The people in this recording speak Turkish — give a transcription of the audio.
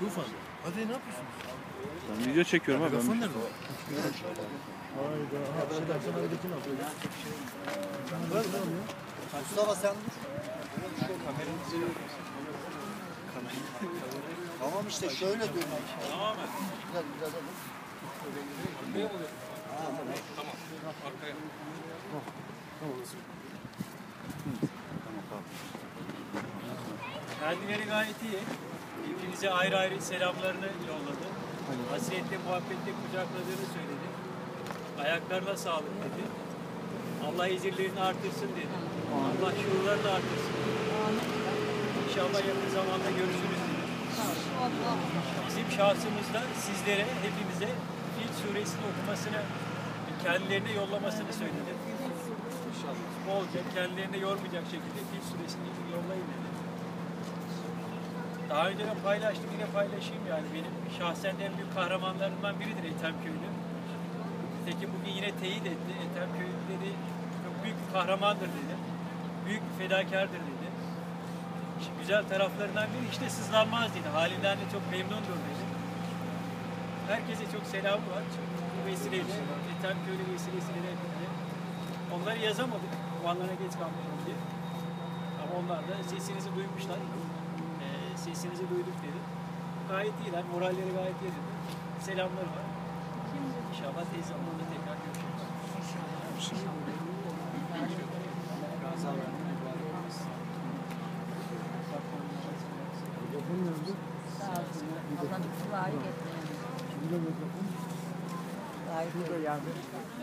Tufan. Hadi ne yapıyorsun? Ben video çekiyorum abi. Telefon Ben... nerede? Hayda. Ha, ben de sana öndekini alıyorum. Mustafa sen dur. Tamam işte şöyle dön. Tamam mı? Güzel güzel. Kendileri gayet iyi. Hepinize ayrı ayrı selamlarını yolladı. Hasretle, muhabbetle kucakladığını söyledi. Ayaklarına sağlık dedi. Allah ecirlerini artırsın dedi. Allah şuurlarını artırsın dedi. İnşallah yakın zamanda görüşürüz dedi. Bizim şahsımızda sizlere, hepimize Fil suresini okumasını, kendilerine yollamasını söyledi. Bolca kendilerine yormayacak şekilde Fil suresini yollayın dedi. Daha önce de paylaştık yine paylaşayım yani benim şahsen en büyük kahramanlarımdan biridir Ethem Köylü. Nitekim bugün yine teyit etti. Ethem Köylü dedi çok büyük bir kahramandır dedi. Büyük bir fedakardır dedi. İşte güzel taraflarından biri işte sızlanmaz dedi. Halinden de çok memnundur dedi. Herkese çok selamı var. Bu vesileyle, Ethem Köylü vesilesiyle de hepinize. Onları yazamadık. Vanlara geç kalmışım diye. Ama onlar da sesinizi duymuşlar. Sesinizi duyduk dedi. Gayet iyiler, moralleri gayet yerinde. Selamları var. İnşallah tez zamanda tekrar görüşürüz. Sağ olsun. Allah duayı getirsin. Duayı getirsin.